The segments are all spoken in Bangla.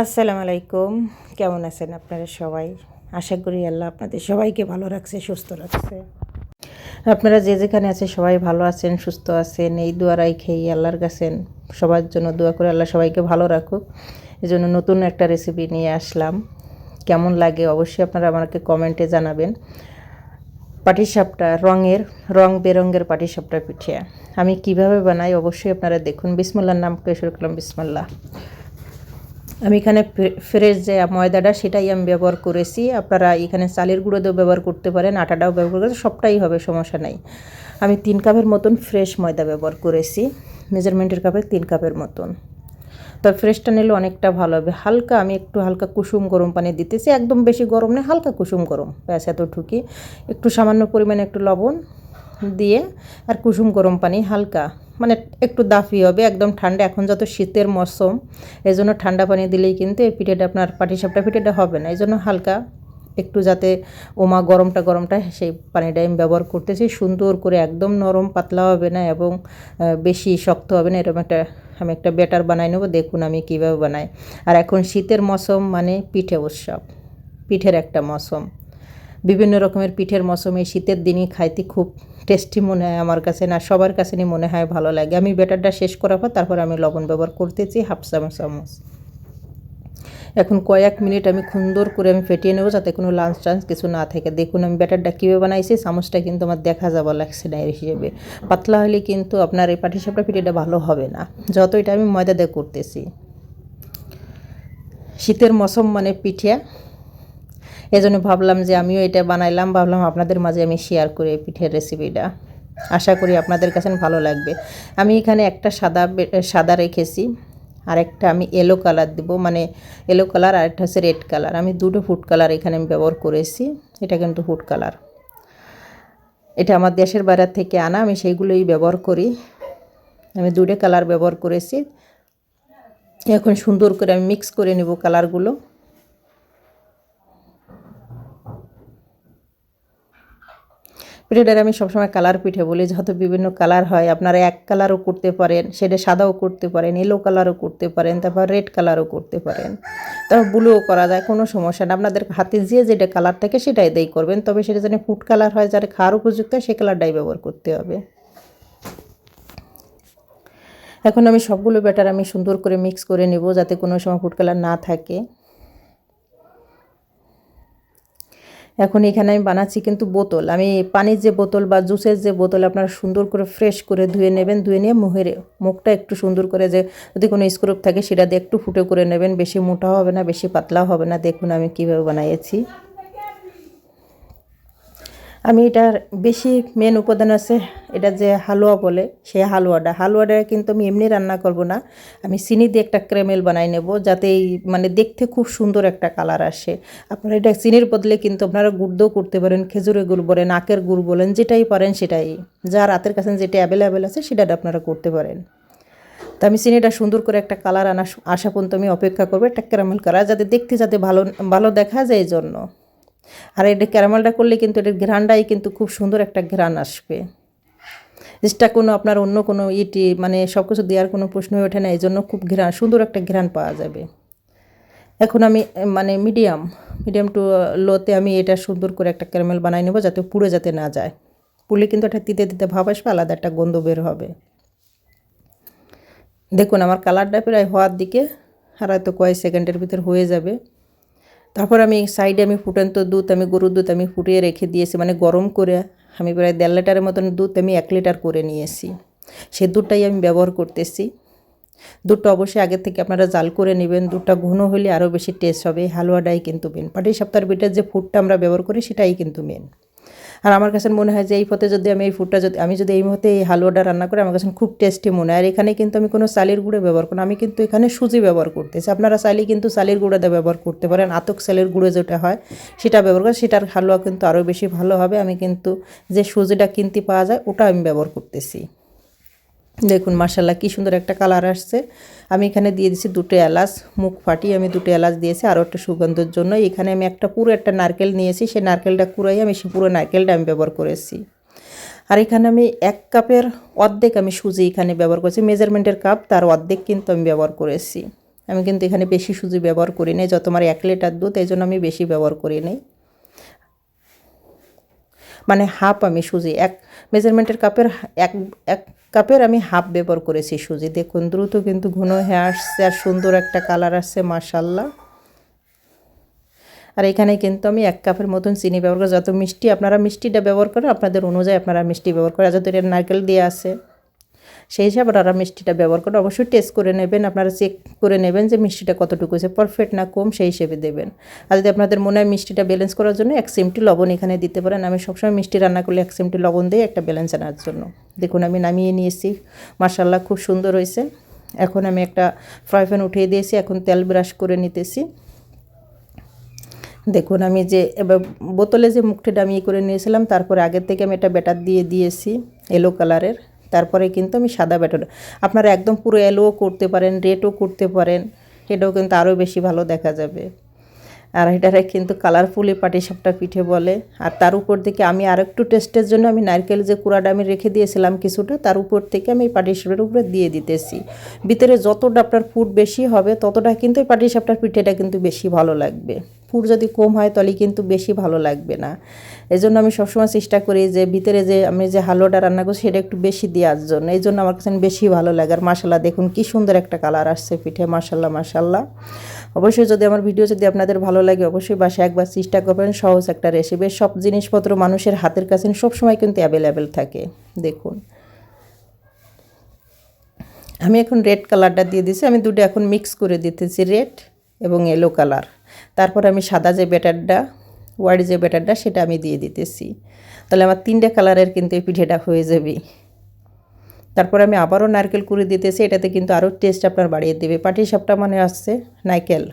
আসসালামু আলাইকুম। কেমন আছেন আপনারা সবাই? আশা করি আল্লাহ আপনাদের সবাইকে ভালো রাখছে, সুস্থ রাখছে। আপনারা যে যেখানে আছে সবাই ভালো আছেন, সুস্থ আছেন। এই দুয়ারাই খেয়ে আল্লাহর কাছেন সবার জন্য দোয়া করে আল্লাহ সবাইকে ভালো রাখুক। এই জন্য নতুন একটা রেসিপি নিয়ে আসলাম। কেমন লাগে অবশ্যই আপনারা আমাকে কমেন্টে জানাবেন। পাটিসাপটা রঙের, রং বেরঙের পাটিসাপটা পিঠে। আমি কীভাবে বানাই অবশ্যই আপনারা দেখুন। বিসমুল্লার নাম কে শুরু করলাম? বিসমুল্লাহ। আমি এখানে ফ্রে- ফ্রেশ যে ময়দাটা সেটাই আমি ব্যবহার করেছি। আপনারা এখানে চালের গুঁড়ো দিয়েও ব্যবহার করতে পারেন, আটাটাও ব্যবহার করেছি সবটাই হবে, সমস্যা নাই। আমি তিন কাপের মতন ফ্রেশ ময়দা ব্যবহার করেছি, মেজারমেন্টের কাপে তিন কাপের মতন। তবে ফ্রেশটা নিলে অনেকটা ভালো হবে। হালকা, আমি একটু হালকা কুসুম গরম পানি দিতেছি, একদম বেশি গরম নেই হালকা কুসুম গরম, ব্যাস এতটুকুই। একটু সামান্য পরিমাণে একটু লবণ দিয়ে, আর কুসুম গরম পানি হালকা মানে একটু দাফি হবে, একদম ঠান্ডা। এখন যত শীতের মৌসুম এই জন্য ঠান্ডা পানি দিলেই কিন্তু এই পিঠেটা আপনার পাটিসাপটা পিঠেটা হবে না। এই জন্য হালকা একটু যাতে ওমা গরমটা গরমটা, সেই পানিটা আমি ব্যবহার করতেছি। সুন্দর করে একদম নরম, পাতলা হবে না এবং বেশি শক্ত হবে না। এরকম একটা, আমি একটা ব্যাটার বানাই নেব, দেখুন আমি কীভাবে বানাই। আর এখন শীতের মৌসুম মানে পিঠে উৎসব, পিঠের একটা মৌসুম বিভিন্ন রকমের পিঠের মৌসুমে শীতের দিনই খাইতে খুব টেস্টি মনে হয় আমার কাছে না, সবার কাছে মনে হয় ভালো লাগে। আমি ব্যাটারটা শেষ করার পর তারপর আমি লবণ ব্যবহার করতেছি, হাফ চামচ চামচ। এখন কয়েক মিনিট আমি সুন্দর করে আমি ফেটিয়ে নেব যাতে কোনো লাঞ্চ টাঞ্চ কিছু না থাকে। দেখুন আমি ব্যাটারটা কীভাবে বানাইছি, চামচটা কিন্তু আমার দেখা যাওয়া লাগছে না এর হিসেবে। পাতলা হলে কিন্তু আপনার এই পাটিসাপটা পিঠেটা ভালো হবে না। যত এটা আমি ময়দা দিয়ে করতেছি। শীতের মৌসুম মানে পিঠে। এই জন্য ভাবলাম যে আমিও এটা বানাইলাম, ভাবলাম আপনাদের মাঝে আমি শেয়ার করি পিঠের রেসিপিটা আশা করি আপনাদের কাছে ভালো লাগবে। আমি এখানে একটা সাদা সাদা রেখেছি আর একটা আমি এলো কালার দিব মানে এলো কালার আর একটা হচ্ছে রেড কালার আমি দুটো ফুড কালার এখানে আমি ব্যবহার করেছি, এটা কিন্তু ফুড কালার এটা আমার দেশের বাইরে থেকে আনা, আমি সেইগুলোই ব্যবহার করি। আমি দুটো কালার ব্যবহার করেছি। এখন সুন্দর করে আমি মিক্স করে নেব কালারগুলো পিঠেটার আমি সবসময় কালার পিঠে বলি যেহেতু বিভিন্ন কালার হয়, আপনারা এক কালারও করতে পারেন সেটা সাদাও করতে পারেন, ইয়েলো কালারও করতে পারেন, তারপর রেড কালারও করতে পারেন। তারপর ব্লুও করা যায়, কোনো সমস্যা না আপনাদের হাতে যে যেটা কালার থাকে সেটাই দেই করবেন, তবে সেটা যেন ফুড কালার হয়, যারা খাওয়ার উপযুক্ত হয়, সে কালারটাই ব্যবহার করতে হবে। এখন আমি সবগুলো ব্যাটার আমি সুন্দর করে মিক্স করে নেব, যাতে কোনো সময় ফুড কালার না থাকে। এখন এখানে আমি বানাচ্ছি কিন্তু বোতল। আমি পানির যে বোতল বা জুসের যে বোতল আপনারা সুন্দর করে ফ্রেশ করে ধুয়ে নেবেন, ধুয়ে নিয়ে মুখের মুখটা একটু সুন্দর করে যে যদি কোনো স্ক্রুপ থাকে সেটা দিয়ে একটু ফুটে করে নেবেন। বেশি মোটা হবে না, বেশি পাতলা হবে না। দেখুন আমি কীভাবে বানিয়েছি। আমি এটার বেশি মেন উপাদান আছে, এটা যে হালুয়া বলে সেই হালুয়াটা। হালুয়াটা কিন্তু আমি এমনি রান্না করব না। আমি চিনি দিয়ে একটা ক্রেমেল বানাই নেব, যাতে এই মানে দেখতে খুব সুন্দর একটা কালার আসে। আপনারা এটা চিনির বদলে কিন্তু আপনারা গুড় দিয়েও করতে পারেন, খেজুরের গুড় বলেন, আখের গুড় বলেন, যেটাই পারেন সেটাই। যার হাতের কাছে যেটা অ্যাভেলেবেল আছে সেটা আপনারা করতে পারেন। তো আমি চিনিটা সুন্দর করে একটা কালার আনা আসা পর্যন্ত আমি অপেক্ষা করব, একটা ক্যারামেল কালার যাতে দেখতে যাতে ভালো ভালো দেখা যায় এই জন্য। আর এটা ক্যারামেলটা করলে কিন্তু এটার ঘ্রাণটাই কিন্তু খুব সুন্দর একটা ঘ্রাণ আসবে। এক্সট্রা কোনো আপনার অন্য কোনো ইটি মানে সব কিছু দেওয়ার কোনো প্রশ্নই ওঠে না এই জন্য খুব ঘ্রাণ, সুন্দর একটা ঘ্রান পাওয়া যাবে। এখন আমি মানে মিডিয়াম মিডিয়াম টু লোতে আমি এটা সুন্দর করে একটা ক্যারামেল বানাই নেব যাতে পুড়ে যাতে না যায়। পুড়লে কিন্তু একটা তিতে তিতে ভাব আসবে, আলাদা একটা গন্ধ বের হবে। দেখুন, আমার কালারটা প্রায় হওয়ার দিকে, আর হয়তো কয়েক সেকেন্ডের ভিতর হয়ে যাবে। তারপর আমি সাইডে আমি ফুটন্ত দুধ, আমি গরুর দুধ আমি ফুটিয়ে রেখে দিয়েছি মানে গরম করে আমি প্রায় দেড় লিটারের মতন দুধ আমি এক লিটার করে নিয়েছি। সে দুধটাই আমি ব্যবহার করতেছি। দুধটা অবশ্যই আগের থেকে আপনারা জাল করে নেবেন, দুধটা ঘন হলে আরও বেশি টেস্ট হবে হালুয়াটাই কিন্তু মেন পাটি সপ্তাহের বিটার যে ফুডটা আমরা ব্যবহার করি সেটাই কিন্তু মেন আর আমার কাছে মনে হয় যে এই পথে যদি আমি এই ফুডটা যদি আমি যদি এই মুহূর্তে এই হালুয়াটা রান্না করি, আমার কাছে খুব টেস্টি মনে হয়। আর এখানে কিন্তু আমি কোনো চালের গুঁড়ো ব্যবহার করি। আমি কিন্তু এখানে সুজি ব্যবহার করতেছি। আপনারা চাইলে কিন্তু চালের গুঁড়ো দিয়ে ব্যবহার করতে পারেন। আতক চালের গুঁড়ো যেটা হয়, সেটা ব্যবহার করে সেটার হালুয়া কিন্তু আরও বেশি ভালো হবে। আমি কিন্তু যে সুজিটা কিনতে পাওয়া যায়, ওটা আমি ব্যবহার করতেছি। দেখুন মার্শাল্লাহ কী সুন্দর একটা কালার আসছে। আমি এখানে দিয়ে দিচ্ছি দুটো এলাচ, মুখ ফাটিয়ে আমি দুটো এলাচ দিয়েছি, আরও একটা সুগন্ধের জন্য। এখানে আমি একটা, পুরো একটা নারকেল নিয়েছি, সেই নারকেলটা কুড়াই আমি সে পুরো নারকেলটা আমি ব্যবহার করেছি। আর এখানে আমি এক কাপের অর্ধেক আমি সুজি এখানে ব্যবহার করেছি, মেজারমেন্টের কাপ, তার অর্ধেক কিন্তু আমি ব্যবহার করেছি। আমি কিন্তু এখানে বেশি সুজি ব্যবহার করি নাই, যত আমার এক লিটার দুধ, এই জন্য আমি বেশি ব্যবহার করি নাই। মানে হাফ আমি সুজি, এক মেজারমেন্টের কাপের এক এক কাপের আমি হাফ ব্যবহার করেছি সুজি। দেখুন, দ্রুত কিন্তু ঘন হয়ে আসছে আর সুন্দর একটা কালার আসছে মার্শাল্লাহ আর এখানে কিন্তু আমি এক কাপের মতন চিনি ব্যবহার করি। যত মিষ্টি আপনারা মিষ্টিটা ব্যবহার করেন, আপনাদের অনুযায়ী আপনারা মিষ্টি ব্যবহার করেন। যত এটা নারকেল দিয়ে আছে সেই হিসাবে আপনারা মিষ্টিটা ব্যবহার করে অবশ্যই টেস্ট করে নেবেন। আপনারা চেক করে নেবেন যে মিষ্টিটা কতটুকু হয়েছে। পারফেক্ট না কম সেই হিসেবে দেবেন। আর যদি আপনাদের মনে হয় মিষ্টিটা ব্যালেন্স করার জন্য এক সিমটি লবণ এখানে দিতে পারেন। আমি সবসময় মিষ্টি রান্না করলে এক সিমটি লবণ দিই একটা ব্যালেন্স আনার জন্য। দেখুন, আমি নামিয়ে নিয়েছি। মার্শাল্লাহ খুব সুন্দর হয়েছে। এখন আমি একটা ফ্রাই প্যান উঠিয়ে দিয়েছি। এখন তেল ব্রাশ করে নিতেছি। দেখুন, আমি যে এবার বোতলে যে মুখটা ডামিয়ে করে নিয়েছিলাম, তারপরে আগের থেকে আমি এটা ব্যাটার দিয়ে দিয়েছি এলো কালারের তারপরে কিন্তু আমি সাদা ব্যাটার আপনারা একদম পুরো এলোও করতে পারেন রেডও করতে পারেন এটাও কিন্তু আরও বেশি ভালো দেখা যাবে। আর এটারে কিন্তু কালারফুলি পাটিসাপটা পিঠে বলে। আর তার উপর থেকে আমি আর একটু টেস্টের জন্য আমি নারকেল যে কুড়াটা আমি রেখে দিয়েছিলাম কিছুটা, তার উপর থেকে আমি এই উপরে দিয়ে দিতেছি। ভিতরে যতটা আপনার ফুড বেশি হবে, ততটা কিন্তু এই পাটিসাপটার পিঠেটা কিন্তু বেশি ভালো লাগবে। ফুড যদি কম হয় তাহলে কিন্তু বেশি ভালো লাগবে না। এই জন্য আমি সবসময় চেষ্টা করি যে ভিতরে যে আমি যে হালুয়াটা রান্না করছি সেটা একটু বেশি দেওয়ার জন্য। এই জন্য আমার কাছে বেশি ভালো লাগে। আর মাসাল্লাহ দেখুন কি সুন্দর একটা কালার আসছে পিঠে। মাসাল্লাহ মাসাল্লাহ অবশ্যই যদি আমার ভিডিও যদি আপনাদের ভালো লাগে, অবশ্যই বাসায় একবার চেষ্টা করবেন। সহজ একটা রেসিপি সব জিনিসপত্র মানুষের হাতের কাছে সবসময় কিন্তু অ্যাভেলেবেল থাকে। দেখুন। আমি এখন রেড কালারটা দিয়ে দিছি। আমি দুটো এখন মিক্স করে দিতেছি রেড এবং ইয়েলো কালার তারপর আমি সাদা যে ব্যাটারটা হোয়াইট যে ব্যাটারটা, সেটা আমি দিয়ে দিতেছি। তাহলে আমার তিনটে কালারের কিন্তু এই পিঠেটা হয়ে যাবে। তারপর আমি আবারও নারকেল কুড়ি দিতেছি, এটাতে কিন্তু আরও টেস্ট আপনার বাড়িয়ে দেবে। পাটি সাপটা মানে আসছে নাইকেল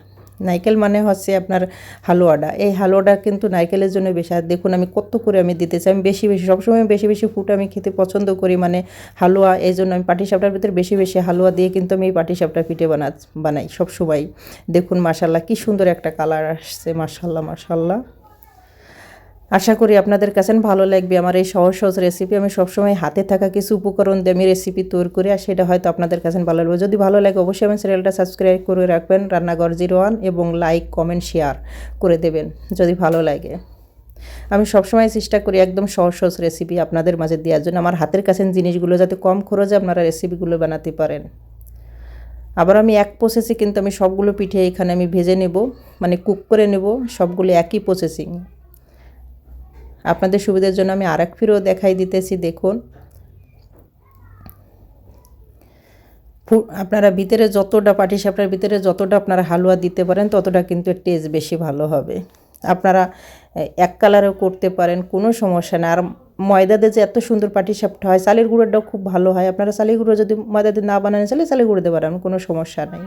নাইকেল মানে হচ্ছে আপনার হালুয়াটা এই হালুয়াটা কিন্তু নাইকেলের জন্য বেশি, আর দেখুন আমি কত করে আমি দিতে চাই। আমি বেশি বেশি, সবসময় বেশি বেশি ফুট আমি খেতে পছন্দ করি মানে হালুয়া, এই জন্য আমি পাটিসাপটার ভিতরে বেশি বেশি হালুয়া দিয়ে কিন্তু আমি এই পাটিসাপটা পিঠে বানা, বানাই সবসময়। দেখুন মাসাল্লাহ কি সুন্দর একটা কালার আসছে মাসাল্লাহ মাসাল্লাহ আশা করি আপনাদের কাছে ভালো লাগবে। আমার এই সহজ সহজ রেসিপি আমি সবসময় হাতে থাকা কিছু উপকরণ দিয়ে আমি রেসিপি তৈরি করি আর সেটা হয়তো আপনাদের কাছে ভালো লাগবে। যদি ভালো লাগে অবশ্যই আমার চ্যানেলটা সাবস্ক্রাইব করে রাখবেন। রান্নাঘর জিরো ওয়ান এবং লাইক কমেন্ট শেয়ার করে দেবেন যদি ভালো লাগে। আমি সবসময় চেষ্টা করি একদম সহজ সহজ রেসিপি আপনাদের মাঝে দেওয়ার জন্য। আমার হাতের কাছে জিনিসগুলো যাতে কম খরচে আপনারা রেসিপিগুলো বানাতে পারেন। আবার আমি এক প্রসেসে কিন্তু আমি সবগুলো পিঠে এখানে আমি ভেজে নেব মানে কুক করে নেব। সবগুলো একই প্রসেসিং আপনাদের সুবিধার জন্য আমি আর এক ফিরেও দেখাই দিতেছি, দেখুন। আপনারা ভিতরে যতটা পাটিসাপটার ভিতরে যতটা আপনারা হালুয়া দিতে পারেন, ততটা কিন্তু টেস্ট বেশি ভালো হবে। আপনারা এক কালারেও করতে পারেন, কোনো সমস্যা না আর ময়দাতে যে এত সুন্দর পাটিসাপটা হয়, চালের গুঁড়োটাও খুব ভালো হয়। আপনারা চালের গুঁড়ো যদি ময়দাতে না বানান, চালে চালের গুঁড়ো দিতে পারেন, কোনো সমস্যা নেই।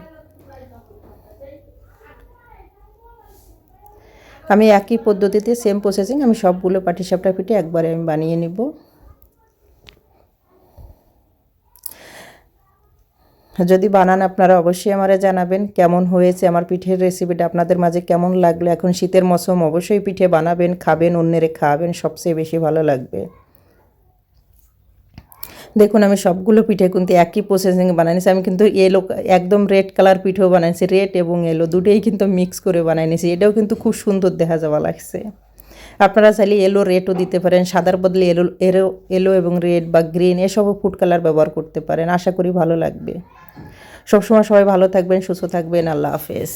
আমি একই পদ্ধতিতে সেম প্রসেসিং আমি সবগুলো পাটিসাপটা পিঠে একবারে আমি বানিয়ে নিব। যদি বানান আপনারা অবশ্যই আমারে জানাবেন কেমন হয়েছে আমার পিঠের রেসিপিটা আপনাদের মাঝে কেমন লাগল? এখন শীতের মৌসুম, অবশ্যই পিঠে বানাবেন, খাবেন, অন্যের খাওয়াবেন, সবচেয়ে বেশি ভালো লাগবে। দেখুন, আমি সবগুলো পিঠে কিন্তু একই প্রসেসিং বানাইছি। আমি কিন্তু এলো একদম রেড কালার পিঠেও বানাইছি রেড এবং এলো দুটোই কিন্তু মিক্স করে বানাই নিয়েছি এটাও কিন্তু খুব সুন্দর দেখা যাওয়া লাগছে। আপনারা চাইলে এলো রেডও দিতে পারেন। সাদার বদলে এলো এলো এলো এবং রেড বা গ্রিন এসবও ফুড কালার ব্যবহার করতে পারেন। আশা করি ভালো লাগবে। সবসময় সবাই ভালো থাকবেন, সুস্থ থাকবেন। আল্লাহ হাফেজ।